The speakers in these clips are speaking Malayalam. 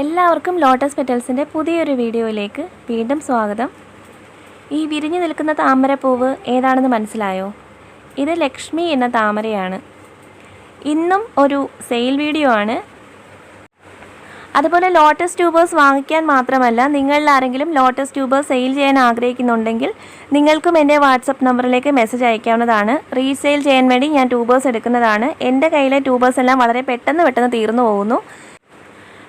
എല്ലാവർക്കും ലോട്ടസ് പെറ്റൽസിന്റെ പുതിയൊരു വീഡിയോയിലേക്ക് വീണ്ടും സ്വാഗതം. ഈ വിരിഞ്ഞു നിൽക്കുന്ന താമരപ്പൂവ് ഏതാണെന്ന് മനസ്സിലായോ? ഇത് ലക്ഷ്മി എന്ന താമരയാണ്. ഇന്നും ഒരു സെയിൽ വീഡിയോ ആണ്. അതുപോലെ ലോട്ടസ് ട്യൂബേഴ്സ് വാങ്ങിക്കാൻ മാത്രമല്ല നിങ്ങളിൽ ആരെങ്കിലും ലോട്ടസ് ട്യൂബേഴ്സ് സെയിൽ ചെയ്യാൻ ആഗ്രഹിക്കുന്നുണ്ടെങ്കിൽ നിങ്ങൾക്കും എന്റെ വാട്സപ്പ് നമ്പറിലേക്ക് മെസ്സേജ് അയക്കാവുന്നതാണ്. റീസെയിൽ ചെയ്യാൻ വേണ്ടി ഞാൻ ട്യൂബേഴ്സ് എടുക്കുന്നതാണ്. എന്റെ കയ്യിലെ ട്യൂബേഴ്സ് എല്ലാം വളരെ പെട്ടെന്ന് പെട്ടെന്ന് തീർന്നു പോകുന്നു.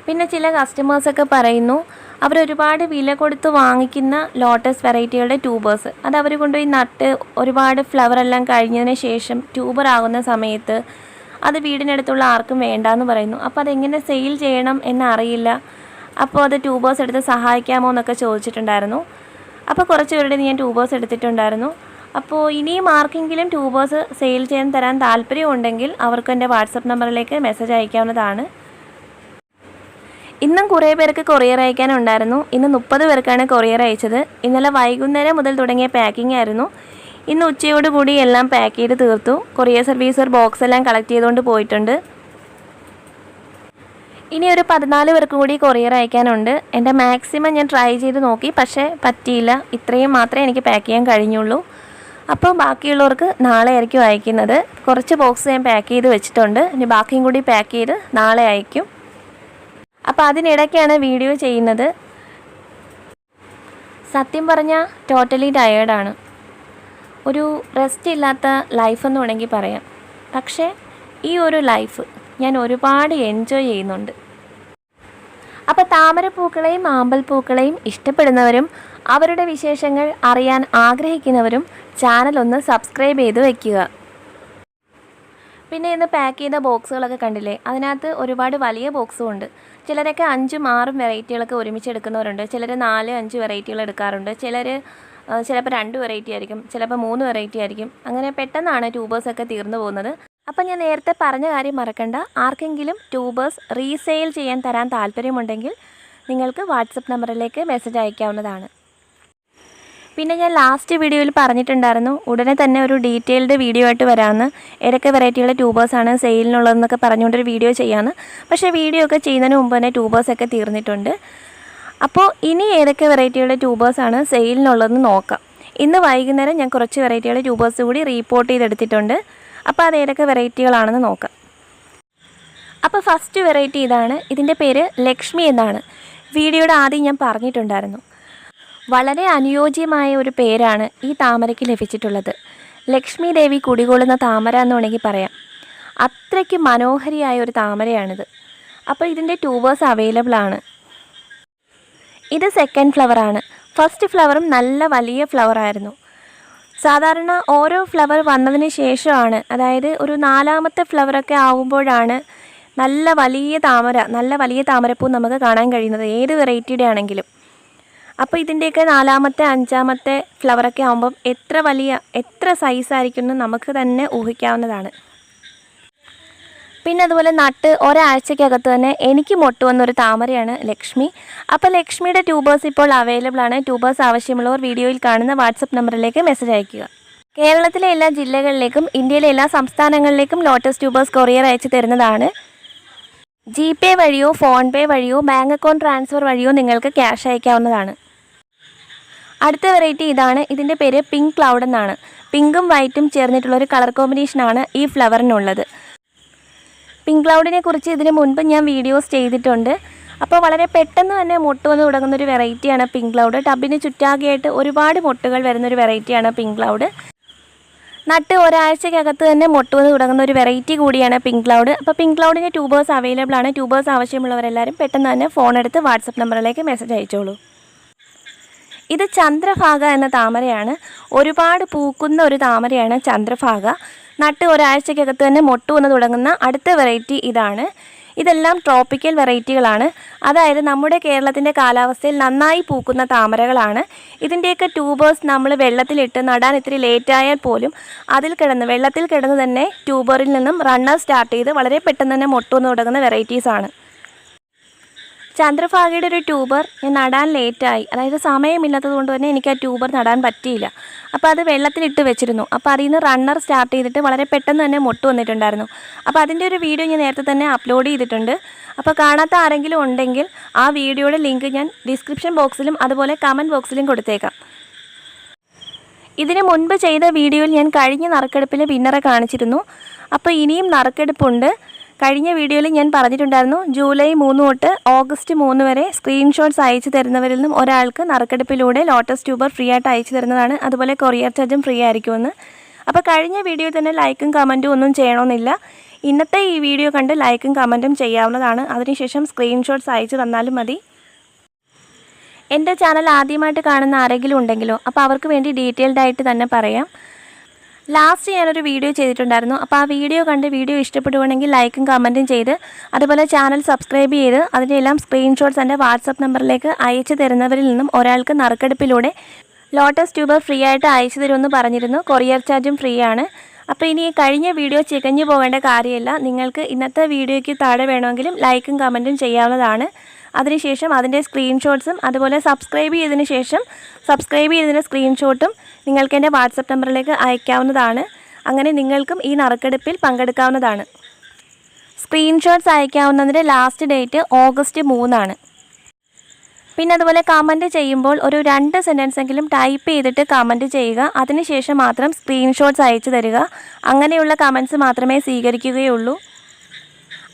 പിന്നെ ചില കസ്റ്റമേഴ്സൊക്കെ പറയുന്നു അവരൊരുപാട് വില കൊടുത്ത് വാങ്ങിക്കുന്ന ലോട്ടസ് വെറൈറ്റികളുടെ ട്യൂബേഴ്സ് അത് അവർ കൊണ്ടുപോയി നട്ട് ഒരുപാട് ഫ്ലവർ എല്ലാം കഴിഞ്ഞതിന് ശേഷം ട്യൂബർ ആകുന്ന സമയത്ത് അത് വീടിനടുത്തുള്ള ആർക്കും വേണ്ടാന്ന് പറയുന്നു. അപ്പോൾ അതെങ്ങനെ സെയിൽ ചെയ്യണം എന്നറിയില്ല. അപ്പോൾ അത് ട്യൂബേഴ്സ് എടുത്ത് സഹായിക്കാമോ എന്നൊക്കെ ചോദിച്ചിട്ടുണ്ടായിരുന്നു. അപ്പോൾ കുറച്ച് പേരുടെ ഞാൻ ട്യൂബേഴ്സ് എടുത്തിട്ടുണ്ടായിരുന്നു. അപ്പോൾ ഇനിയും ആർക്കെങ്കിലും ട്യൂബേഴ്സ് സെയിൽ ചെയ്യാൻ തരാൻ താല്പര്യമുണ്ടെങ്കിൽ അവർക്ക് എന്റെ വാട്സപ്പ് നമ്പറിലേക്ക് മെസ്സേജ് അയക്കാവുന്നതാണ്. ഇന്നും കുറേ പേർക്ക് കൊറിയർ അയക്കാനുണ്ടായിരുന്നു. ഇന്ന് മുപ്പത് പേർക്കാണ് കൊറിയർ അയച്ചത്. ഇന്നലെ വൈകുന്നേരം മുതൽ തുടങ്ങിയ പാക്കിംഗ് ആയിരുന്നു. ഇന്ന് ഉച്ചയോട് കൂടി എല്ലാം പാക്ക് ചെയ്ത് തീർത്തു. കൊറിയർ സർവീസർ ബോക്സ് എല്ലാം കളക്ട് ചെയ്തുകൊണ്ട് പോയിട്ടുണ്ട്. ഇനി ഒരു പതിനാല് പേർക്ക് കൂടി കൊറിയർ അയക്കാനുണ്ട്. എന്റെ മാക്സിമം ഞാൻ ട്രൈ ചെയ്ത് നോക്കി. പക്ഷേ പറ്റിയില്ല. ഇത്രയും മാത്രമേ എനിക്ക് പാക്ക് ചെയ്യാൻ കഴിഞ്ഞുള്ളൂ. അപ്പോൾ ബാക്കിയുള്ളവർക്ക് നാളെ ആയിരിക്കും അയക്കുന്നത്. കുറച്ച് ബോക്സ് ഞാൻ പാക്ക് ചെയ്ത് വെച്ചിട്ടുണ്ട്. ഇനി ബാക്കിയും കൂടി പാക്ക് ചെയ്ത് നാളെ അയക്കും. അപ്പോൾ അതിനിടയ്ക്കാണ് വീഡിയോ ചെയ്യുന്നത്. സത്യം പറഞ്ഞാൽ ടോട്ടലി ടയേർഡാണ് ഒരു റെസ്റ്റ് ഇല്ലാത്ത ലൈഫ് എന്ന് വേണമെങ്കിൽ പറയാം. പക്ഷേ ഈ ഒരു ലൈഫ് ഞാൻ ഒരുപാട് എൻജോയ് ചെയ്യുന്നുണ്ട്. അപ്പോൾ താമരപ്പൂക്കളെയും ആമ്പൽപ്പൂക്കളെയും ഇഷ്ടപ്പെടുന്നവരും അവരുടെ വിശേഷങ്ങൾ അറിയാൻ ആഗ്രഹിക്കുന്നവരും ചാനൽ ഒന്ന് സബ്സ്ക്രൈബ് ചെയ്ത് വയ്ക്കുക പിന്നെ ഇന്ന് പാക്ക് ചെയ്ത ബോക്സുകളൊക്കെ കണ്ടില്ലേ? അതിനകത്ത് ഒരുപാട് വലിയ ബോക്സും ഉണ്ട്. ചിലരൊക്കെ അഞ്ചും ആറും വെറൈറ്റികളൊക്കെ ഒരുമിച്ച് എടുക്കുന്നവരുണ്ട്. ചിലർ നാല് അഞ്ച് വെറൈറ്റികൾ എടുക്കാറുണ്ട്. ചിലർ ചിലപ്പോൾ രണ്ട് വെറൈറ്റി ആയിരിക്കും ചിലപ്പോൾ മൂന്ന് വെറൈറ്റി ആയിരിക്കും. അങ്ങനെ പെട്ടെന്നാണ് ട്യൂബേഴ്സൊക്കെ തീർന്നു പോകുന്നത്. അപ്പം ഞാൻ നേരത്തെ പറഞ്ഞ കാര്യം മറക്കണ്ട. ആർക്കെങ്കിലും ട്യൂബേഴ്സ് റീസെയിൽ ചെയ്യാൻ തരാൻ താല്പര്യമുണ്ടെങ്കിൽ നിങ്ങൾക്ക് വാട്സപ്പ് നമ്പറിലേക്ക് മെസ്സേജ് അയക്കാവുന്നതാണ്. പിന്നെ ഞാൻ ലാസ്റ്റ് വീഡിയോയിൽ പറഞ്ഞിട്ടുണ്ടായിരുന്നു ഉടനെ തന്നെ ഒരു ഡീറ്റെയിൽഡ് വീഡിയോ ആയിട്ട് വരാമെന്ന് ഏതൊക്കെ വെറൈറ്റികളുടെ ട്യൂബേഴ്സാണ് സെയിലിനുള്ളതെന്നൊക്കെ പറഞ്ഞുകൊണ്ടൊരു വീഡിയോ ചെയ്യാമെന്ന് പക്ഷേ വീഡിയോ ഒക്കെ ചെയ്യുന്നതിന് മുമ്പ് തന്നെ ട്യൂബേഴ്സൊക്കെ തീർന്നിട്ടുണ്ട്. അപ്പോൾ ഇനി ഏതൊക്കെ വെറൈറ്റികളുടെ ട്യൂബേഴ്സാണ് സെയിലിനുള്ളതെന്ന് നോക്കാം. ഇന്ന് വൈകുന്നേരം ഞാൻ കുറച്ച് വെറൈറ്റികളുടെ ട്യൂബേഴ്സ് കൂടി റീപ്പോർട്ട് ചെയ്തെടുത്തിട്ടുണ്ട്. അപ്പോൾ അത് ഏതൊക്കെ വെറൈറ്റികളാണെന്ന് നോക്കാം. അപ്പോൾ ഫസ്റ്റ് വെറൈറ്റി ഇതാണ് ഇതിന്റെ പേര് ലക്ഷ്മി എന്നാണ്. വീഡിയോയുടെ ആദ്യം ഞാൻ പറഞ്ഞിട്ടുണ്ടായിരുന്നു. വളരെ അനുയോജ്യമായ ഒരു പേരാണ് ഈ താമരയ്ക്ക് ലഭിച്ചിട്ടുള്ളത്. ലക്ഷ്മി ദേവി കുടികൊള്ളുന്ന താമര എന്ന് വേണമെങ്കിൽ പറയാം. അത്രയ്ക്ക് മനോഹരിയായ ഒരു താമരയാണിത്. അപ്പോൾ ഇതിന്റെ ട്യൂബേഴ്സ് അവൈലബിൾ ആണ്. ഇത് സെക്കൻഡ് ഫ്ലവറാണ് ഫസ്റ്റ് ഫ്ലവറും നല്ല വലിയ ഫ്ലവറായിരുന്നു സാധാരണ ഓരോ ഫ്ലവർ വന്നതിന് ശേഷമാണ് അതായത് ഒരു നാലാമത്തെ ഫ്ലവറൊക്കെ ആവുമ്പോഴാണ് നല്ല വലിയ താമര നല്ല വലിയ താമരപ്പൂ നമുക്ക് കാണാൻ കഴിയുന്നത്. ഏത് വെറൈറ്റിയുടെ ആണെങ്കിലും അപ്പോൾ ഇതിന്റെയൊക്കെ നാലാമത്തെ അഞ്ചാമത്തെ ഫ്ലവറൊക്കെ ആകുമ്പം എത്ര വലിയ എത്ര സൈസായിരിക്കും എന്ന് നമുക്ക് തന്നെ ഊഹിക്കാവുന്നതാണ്. പിന്നെ അതുപോലെ നട്ട് ഒരാഴ്ചക്കകത്ത് തന്നെ എനിക്ക് മൊട്ട് വന്നൊരു താമരയാണ് ലക്ഷ്മി. അപ്പോൾ ലക്ഷ്മിയുടെ ട്യൂബേഴ്സ് ഇപ്പോൾ അവൈലബിൾ ആണ്. ട്യൂബേഴ്സ് ആവശ്യമുള്ളവർ വീഡിയോയിൽ കാണുന്ന വാട്സപ്പ് നമ്പറിലേക്ക് മെസ്സേജ് അയയ്ക്കുക. കേരളത്തിലെ എല്ലാ ജില്ലകളിലേക്കും ഇന്ത്യയിലെ എല്ലാ സംസ്ഥാനങ്ങളിലേക്കും ലോട്ടസ് ട്യൂബേഴ്സ് കൊറിയർ അയച്ചു തരുന്നതാണ്. ജി പേ വഴിയോ ഫോൺ പേ വഴിയോ ബാങ്ക് അക്കൗണ്ട് ട്രാൻസ്ഫർ വഴിയോ നിങ്ങൾക്ക് ക്യാഷ് അയക്കാവുന്നതാണ് അടുത്ത വെറൈറ്റി ഇതാണ്. ഇതിന്റെ പേര് പിങ്ക് ക്ലൗഡ് എന്നാണ്. പിങ്കും വൈറ്റും ചേർന്നിട്ടുള്ള ഒരു കളർ കോമ്പിനേഷനാണ് ഈ ഫ്ലവറിനുള്ളത് പിങ്ക് ക്ലൗഡിനെ കുറിച്ച് ഇതിന് മുൻപ് ഞാൻ വീഡിയോസ് ചെയ്തിട്ടുണ്ട്. അപ്പോൾ വളരെ പെട്ടെന്ന് തന്നെ മുട്ട വന്ന് തുടങ്ങുന്ന ഒരു വെറൈറ്റിയാണ് പിങ്ക് ക്ലൗഡ് ടബിന് ചുറ്റാകെയായിട്ട് ഒരുപാട് മൊട്ടുകൾ വരുന്നൊരു വെറൈറ്റിയാണ് പിങ്ക് ക്ലൗഡ് നട്ട് ഒരാഴ്ചക്കകത്ത് തന്നെ മുട്ട വന്ന് തുടങ്ങുന്ന ഒരു വെറൈറ്റി കൂടിയാണ് പിങ്ക് ക്ലൗഡ് അപ്പോൾ പിങ്ക് ക്ലൗഡിന്റെ ട്യൂബേഴ്സ് അവൈലബിൾ ആണ്. ട്യൂബേഴ്സ് ആവശ്യമുള്ളവരെല്ലാവരും പെട്ടെന്ന് തന്നെ ഫോൺ എടുത്ത് വാട്സപ്പ് നമ്പറിലേക്ക് മെസ്സേജ് അയച്ചോളൂ. ഇത് ചന്ദ്രഭാഗ എന്ന താമരയാണ്. ഒരുപാട് പൂക്കുന്ന ഒരു താമരയാണ് ചന്ദ്രഭാഗ. നട്ട് ഒരാഴ്ചക്കകത്ത് തന്നെ മൊട്ടു വന്ന് തുടങ്ങുന്ന അടുത്ത വെറൈറ്റി ഇതാണ്. ഇതെല്ലാം ട്രോപ്പിക്കൽ വെറൈറ്റികളാണ്. അതായത് നമ്മുടെ കേരളത്തിന്റെ കാലാവസ്ഥയിൽ നന്നായി പൂക്കുന്ന താമരകളാണ്. ഇതിന്റെയൊക്കെ ട്യൂബേഴ്സ് നമ്മൾ വെള്ളത്തിലിട്ട് നടാൻ ഇത്തിരി ലേറ്റായാൽ പോലും അതിൽ കിടന്ന് വെള്ളത്തിൽ കിടന്ന് തന്നെ ട്യൂബറിൽ നിന്നും റണ്ണർ സ്റ്റാർട്ട് ചെയ്ത് വളരെ പെട്ടെന്ന് തന്നെ മൊട്ട് വന്ന് തുടങ്ങുന്ന വെറൈറ്റീസാണ് ചന്ദ്രഭാഗയുടെ ഒരു ട്യൂബർ ഞാൻ നടാൻ ലേറ്റായി. അതായത് സമയമില്ലാത്തത് കൊണ്ട് തന്നെ എനിക്ക് ആ ട്യൂബർ നടാൻ പറ്റിയില്ല. അപ്പോൾ അത് വെള്ളത്തിലിട്ട് വെച്ചിരുന്നു. അപ്പോൾ അതിൽ നിന്ന് റണ്ണർ സ്റ്റാർട്ട് ചെയ്തിട്ട് വളരെ പെട്ടെന്ന് തന്നെ മുട്ട് വന്നിട്ടുണ്ടായിരുന്നു. അപ്പോൾ അതിന്റെ ഒരു വീഡിയോ ഞാൻ നേരത്തെ തന്നെ അപ്ലോഡ് ചെയ്തിട്ടുണ്ട്. അപ്പോൾ കാണാത്ത ആരെങ്കിലും ഉണ്ടെങ്കിൽ ആ വീഡിയോയുടെ ലിങ്ക് ഞാൻ ഡിസ്ക്രിപ്ഷൻ ബോക്സിലും അതുപോലെ കമന്റ് ബോക്സിലും കൊടുത്തേക്കാം. ഇതിന് മുൻപ് ചെയ്ത വീഡിയോയിൽ ഞാൻ കഴിഞ്ഞ നറുക്കെടുപ്പിൽ വിന്നറെ കാണിച്ചിരുന്നു. അപ്പോൾ ഇനിയും നറുക്കെടുപ്പുണ്ട്. കഴിഞ്ഞ വീഡിയോയിൽ ഞാൻ പറഞ്ഞിട്ടുണ്ടായിരുന്നു ജൂലൈ മൂന്ന് തൊട്ട് ഓഗസ്റ്റ് മൂന്ന് വരെ സ്ക്രീൻഷോട്ട്സ് അയച്ചു തരുന്നവരിൽ നിന്നും ഒരാൾക്ക് നറുക്കെടുപ്പിലൂടെ ലോട്ടസ് ട്യൂബർ ഫ്രീ ആയിട്ട് അയച്ചു തരുന്നതാണ്. അതുപോലെ കൊറിയർ ചാർജും ഫ്രീ ആയിരിക്കുമെന്ന്. അപ്പോൾ കഴിഞ്ഞ വീഡിയോയിൽ തന്നെ ലൈക്കും കമന്റും ഒന്നും ചെയ്യണമെന്നില്ല. ഇന്നത്തെ ഈ വീഡിയോ കണ്ട് ലൈക്കും കമന്റും ചെയ്യാവുന്നതാണ്. അതിനുശേഷം സ്ക്രീൻഷോട്ട്സ് അയച്ചു തന്നാലും മതി. എന്റെ ചാനൽ ആദ്യമായിട്ട് കാണുന്ന ആരെങ്കിലും ഉണ്ടെങ്കിലോ അപ്പോൾ അവർക്ക് വേണ്ടി ഡീറ്റെയിൽഡ് ആയിട്ട് തന്നെ പറയാം. ലാസ്റ്റ് ഞാനൊരു വീഡിയോ ചെയ്തിട്ടുണ്ടായിരുന്നു. അപ്പോൾ ആ വീഡിയോ കണ്ട് വീഡിയോ ഇഷ്ടപ്പെടുവാണെങ്കിൽ ലൈക്കും കമന്റും ചെയ്ത് അതുപോലെ ചാനൽ സബ്സ്ക്രൈബ് ചെയ്ത് അതിന്റെ എല്ലാം സ്ക്രീൻഷോട്ട്സ് എന്റെ വാട്സപ്പ് നമ്പറിലേക്ക് അയച്ചു തരുന്നവരിൽ നിന്നും ഒരാൾക്ക് നറുക്കെടുപ്പിലൂടെ ലോട്ടസ് ട്യൂബ് ഫ്രീ ആയിട്ട് അയച്ചു തരുമെന്ന് പറഞ്ഞിരുന്നു. കൊറിയർ ചാർജും ഫ്രീ ആണ്. അപ്പോൾ ഇനി കഴിഞ്ഞ വീഡിയോ ചികഞ്ഞു പോകേണ്ട കാര്യമില്ല. നിങ്ങൾക്ക് ഇന്നത്തെ വീഡിയോയ്ക്ക് താഴെ വേണമെങ്കിലും ലൈക്കും കമന്റും ചെയ്യാവുന്നതാണ്. അതിനുശേഷം അതിന്റെ സ്ക്രീൻഷോട്ട്സും അതുപോലെ സബ്സ്ക്രൈബ് ചെയ്തതിന് ശേഷം സബ്സ്ക്രൈബ് ചെയ്തതിന്റെ സ്ക്രീൻഷോട്ടും നിങ്ങൾക്ക് എന്റെ വാട്സപ്പ് നമ്പറിലേക്ക് അയക്കാവുന്നതാണ്. അങ്ങനെ നിങ്ങൾക്കും ഈ നറുക്കെടുപ്പിൽ പങ്കെടുക്കാവുന്നതാണ്. സ്ക്രീൻഷോട്ട്സ് അയക്കാവുന്നതിന്റെ ലാസ്റ്റ് ഡേറ്റ് ഓഗസ്റ്റ് മൂന്നാണ്. പിന്നെ അതുപോലെ കമന്റ് ചെയ്യുമ്പോൾ ഒരു രണ്ട് സെന്റൻസ് എങ്കിലും ടൈപ്പ് ചെയ്തിട്ട് കമന്റ് ചെയ്യുക. അതിനുശേഷം മാത്രം സ്ക്രീൻഷോട്ട്സ് അയച്ചു തരിക. അങ്ങനെയുള്ള കമന്റ്സ് മാത്രമേ സ്വീകരിക്കുകയുള്ളൂ.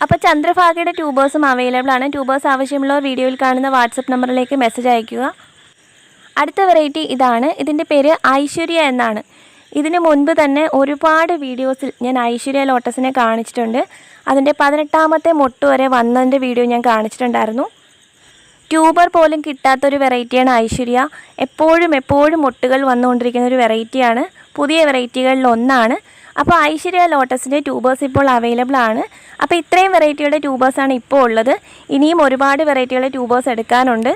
അപ്പോൾ ചന്ദ്രഭാഗയുടെ ട്യൂബേഴ്സും അവൈലബിൾ ആണ്. ട്യൂബേഴ്സ് ആവശ്യമുള്ളവർ വീഡിയോയിൽ കാണുന്ന വാട്സപ്പ് നമ്പറിലേക്ക് മെസ്സേജ് അയയ്ക്കുക. അടുത്ത വെറൈറ്റി ഇതാണ്. ഇതിന്റെ പേര് ഐശ്വര്യ എന്നാണ്. ഇതിന് മുൻപ് തന്നെ ഒരുപാട് വീഡിയോസിൽ ഞാൻ ഐശ്വര്യ ലോട്ടസിനെ കാണിച്ചിട്ടുണ്ട്. അതിന്റെ പതിനെട്ടാമത്തെ മൊട്ട് വരെ വന്നതിന്റെ വീഡിയോ ഞാൻ കാണിച്ചിട്ടുണ്ടായിരുന്നു. ട്യൂബർ പോലും കിട്ടാത്തൊരു വെറൈറ്റിയാണ് ഐശ്വര്യ. എപ്പോഴും എപ്പോഴും മൊട്ടുകൾ വന്നുകൊണ്ടിരിക്കുന്ന ഒരു വെറൈറ്റിയാണ് പുതിയ വെറൈറ്റികളിൽ ഒന്നാണ്. അപ്പോൾ ഐശ്വര്യ ലോട്ടസിന്റെ ട്യൂബേഴ്സ് ഇപ്പോൾ അവൈലബിൾ ആണ്. അപ്പോൾ ഇത്രയും വെറൈറ്റിയുടെ ട്യൂബേഴ്സാണ് ഇപ്പോൾ ഉള്ളത്. ഇനിയും ഒരുപാട് വെറൈറ്റിയുടെ ട്യൂബേഴ്സ് എടുക്കാനുണ്ട്.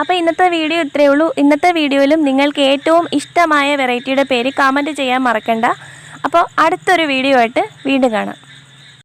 അപ്പോൾ ഇന്നത്തെ വീഡിയോ ഇത്രയേ ഉള്ളൂ. ഇന്നത്തെ വീഡിയോയിലും നിങ്ങൾക്ക് ഏറ്റവും ഇഷ്ടമായ വെറൈറ്റിയുടെ പേര് കമന്റ് ചെയ്യാൻ മറക്കണ്ട. അപ്പോൾ അടുത്തൊരു വീഡിയോ ആയിട്ട് വീണ്ടും കാണാം.